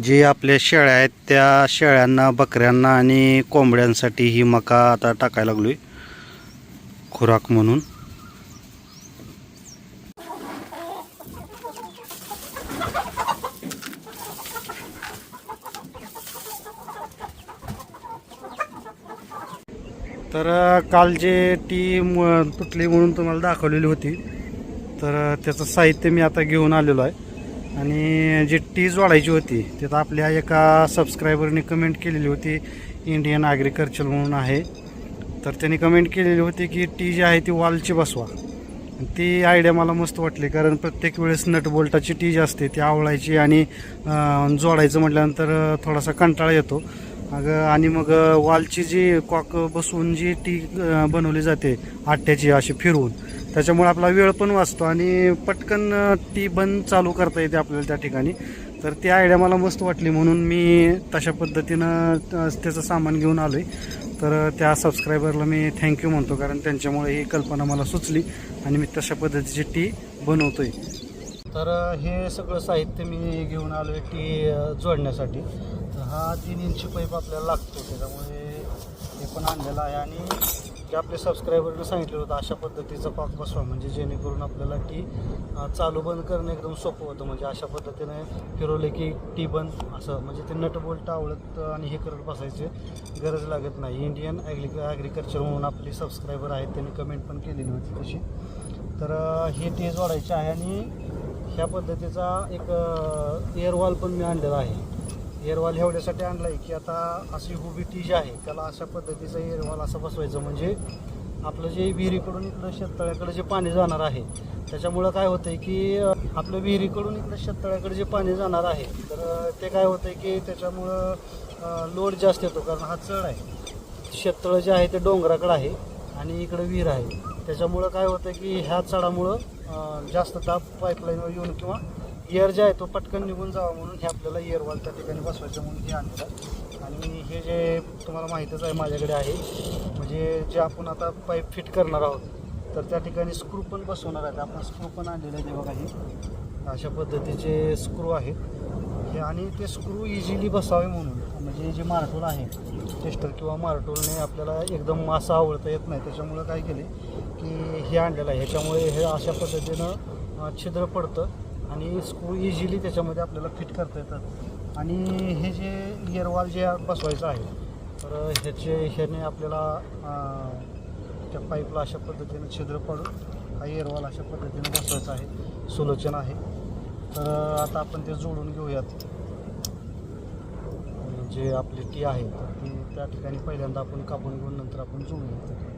जे आपल्या शेळ्या आहेत त्या शेळ्यांना बकऱ्यांना आणि कोंबड्यांसाठी ही मका आता टाकायला लागलोय. खुराक म्हणून. तर काल जे टी तुटली म्हणून तुम्हाला दाखवलेली होती. तर त्याचं साहित्य मी आता घेऊन आलेलो आहे. आणि जी टी जोडायची होती तिथं आपल्या एका सबस्क्रायबरने कमेंट केलेली होती इंडियन ॲग्रिकल्चर म्हणून आहे. तर त्यांनी कमेंट केलेली होती की टी जी आहे ती वॉलची बसवा. ती आयडिया मला मस्त वाटली कारण प्रत्येक वेळेस नट बोल्टाची टी जी असते ती आवळायची आणि जोडायचं म्हटल्यानंतर थोडासा कंटाळा येतो. अगं आणि मग वालची वॉलची जी कॉक बसवून जी टी बनवली जाते आट्याची अशी फिरवून त्याच्यामुळे आपला वेळ पण वाचतो आणि पटकन ती टी बंद चालू करता येते आपल्याला त्या ठिकाणी. तर ती आयडिया मला मस्त वाटली म्हणून मी तशा पद्धतीनं त्याचं सामान घेऊन आलो आहे तर त्या सबस्क्रायबरला मी थँक्यू म्हणतो कारण त्यांच्यामुळे ही कल्पना मला सुचली आणि मी तशा पद्धतीची टी बनवतोय. तर हे सगळं साहित्य मी घेऊन आलो आहे टी जोडण्यासाठी. तर हा तीन इंची पाईप आपल्याला लागतो त्याच्यामुळे हे पण आणलेलं आहे आणि की आपले सबस्क्रायबरने सांगितलं होतं अशा पद्धतीचं पाक बसवा. म्हणजे जेणेकरून आपल्याला टी चालू बंद करणं एकदम सोपं होतं. म्हणजे अशा पद्धतीने फिरवले की टी बंद असं. म्हणजे ते नट बोल्ट आवडत आणि हे करत बसायचे गरज लागत नाही. इंडियन ॲग्रि ॲग्रिकल्चर म्हणून आपले सबस्क्रायबर आहेत त्यांनी कमेंट पण केलेली होती तशी. तर हे टी जोडायचे आहे आणि ह्या पद्धतीचा एक एअरवॉल पण मी आणलेला आहे. एरवाल एवढ्यासाठी आणला आहे की आता अशी उभी टी जी आहे त्याला अशा पद्धतीचा एरवाल असं बसवायचं. म्हणजे आपलं जे विहिरीकडून इकडं शेततळ्याकडे जे पाणी जाणार आहे त्याच्यामुळं काय होतं आहे की आपलं विहिरीकडून इकडं शेततळ्याकडे जे पाणी जाणार आहे तर ते काय होतं आहे की त्याच्यामुळं लोड जास्त येतो कारण हा चढ आहे. शेततळं जे आहे ते डोंगराकडं आहे आणि इकडं विहीर आहे. त्याच्यामुळं काय होतं की ह्या चढामुळं जास्त दाब पाईपलाईनवर येऊन किंवा एअर जे आहे तो पटकन निघून जावा म्हणून हे आपल्याला एअरवाल त्या ठिकाणी बसवायचं म्हणून हे आणलं आणि हे जे तुम्हाला माहीतच आहे माझ्याकडे आहे म्हणजे जे आपण आता पाईप फिट करणार आहोत तर त्या ठिकाणी स्क्रू पण बसवणार आहेत आपण स्क्रू पण आणलेले आहे बघा हे. अशा पद्धतीचे स्क्रू आहेत. हे आणि ते स्क्रू इझिली बसावे म्हणून म्हणजे जे मार्टोल आहे टेस्टर किंवा मार्टोलने आपल्याला एकदम मासा आवडता येत नाही. त्याच्यामुळं काय केले की हे आणलेलं आहे. ह्याच्यामुळे हे अशा पद्धतीनं छिद्र पडतं. आणि स्क्रू इझिली त्याच्यामध्ये आपल्याला फिट करता येतात. आणि हे जे इयरवाल जे बसवायचं आहे तर ह्याचे ह्याने आपल्याला त्या पाईपला अशा पद्धतीनं छिद्र पडून हा इयरवाल अशा पद्धतीनं बसवायचा आहे. सुलोचन आहे. तर आता आपण ते जोडून घेऊयात. जे आपली टी आहे तर ती त्या ठिकाणी पहिल्यांदा आपण कापून घेऊन नंतर आपण जोडूया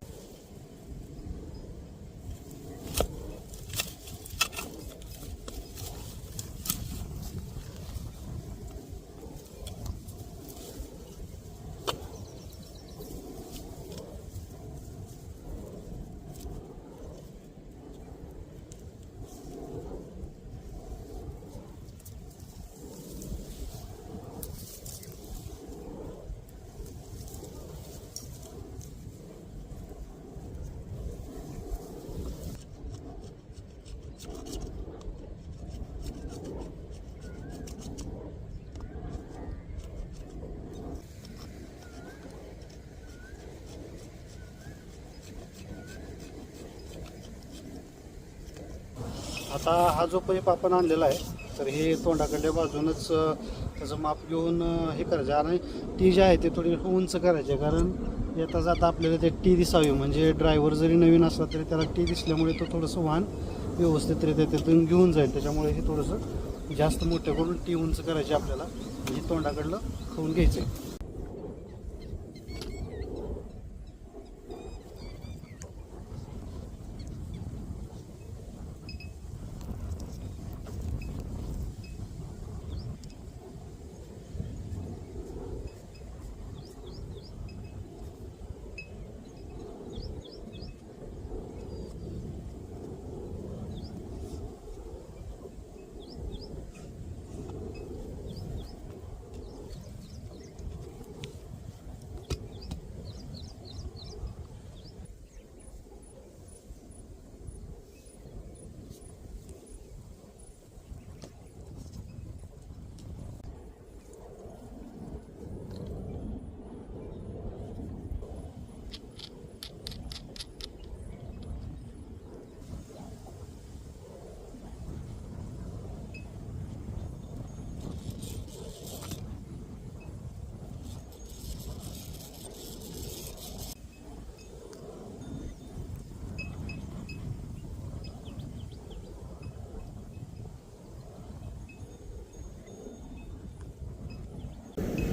आता हा जो पाईप आपण आणलेला आहे तर हे तोंडाकडल्या बाजूनच त्याचं माप घेऊन हे करायचं. आणि टी जी आहे ते थोडी उंच करायचे कारण येता जाता आपल्याला ते टी दिसावी. म्हणजे ड्रायव्हर जरी नवीन असला तरी त्याला टी दिसल्यामुळे तो थोडंसं वाहन व्यवस्थितरित्या त्यातून घेऊन जाईल. त्याच्यामुळे हे थोडंसं जास्त मोठं करून टी उंच करायची आपल्याला. म्हणजे तोंडाकडलं खाऊन घ्यायचं आहे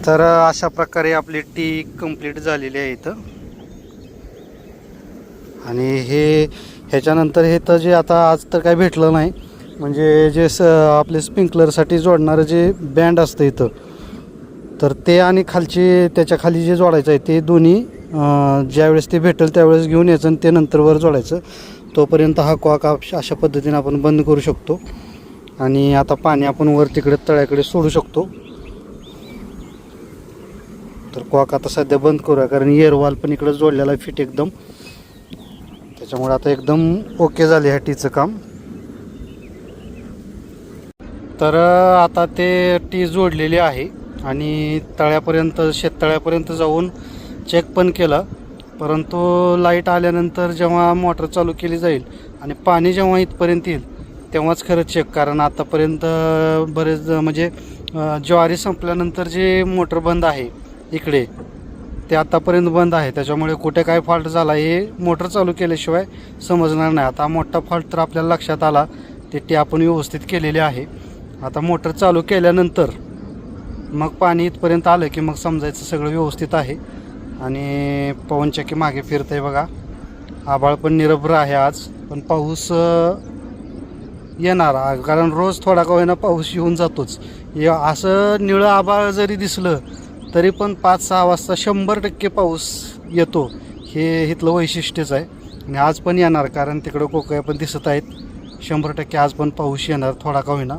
तर अशा प्रकारे आपली टी कंप्लीट झालेली आहे इथं. आणि हे ह्याच्यानंतर हे तर जे आता आज तर काय भेटलं नाही. म्हणजे जे स आपले स्प्रिंकलरसाठी जोडणारं जे बँड असतं इथं तर ते आणि खालची त्याच्याखाली जे जोडायचं आहे ते दोन्ही ज्यावेळेस ते भेटेल त्यावेळेस घेऊन यायचं आणि ते नंतर वर जोडायचं. तोपर्यंत हा कॉक अशा पद्धतीने आपण बंद करू शकतो. आणि आता पाणी आपण वर तिकडे तळ्याकडे सोडू शकतो. तर कॉक आता सध्या बंद करूया कारण एअरवाल पण इकडं जोडलेला आहे फिट एकदम. त्याच्यामुळे आता एकदम ओके झाले ह्या टीचं काम. तर आता ते टी जोडलेली आहे आणि तळ्यापर्यंत शेततळ्यापर्यंत जाऊन चेक पण केलं. परंतु लाइट आल्यानंतर जेव्हा मोटर चालू केली जाईल आणि पाणी जेव्हा इथपर्यंत येईल तेव्हाच खरं चेक कारण आतापर्यंत बरेच म्हणजे ज्वारी संपल्यानंतर जे मोटर बंद आहे इकडे. ते आत्तापर्यंत बंद आहे. त्याच्यामुळे कुठे काय फॉल्ट झाला हे मोटर चालू केल्याशिवाय समजणार नाही. आता मोठा फॉल्ट तर आपल्याला लक्षात आला. ते टी आपण व्यवस्थित केलेली आहे. आता मोटर चालू केल्यानंतर मग पाणी इथपर्यंत आलं की मग समजायचं सगळं व्यवस्थित आहे. आणि पवनचक्की मागे फिरतं आहे बघा. आभाळ पण निरभ्र आहे आज. पण पाऊस येणार. कारण रोज थोडा का होईना पाऊस येऊन जातोच. असं निळं आभाळ जरी दिसलं तरी पण पाच सहा वाजता शंभर टक्के पाऊस येतो. हे इथलं वैशिष्ट्यच आहे. आणि आज पण येणार कारण तिकडं कोकया पण दिसत आहेत. शंभर टक्के आज पण पाऊस येणार थोडा का होईना.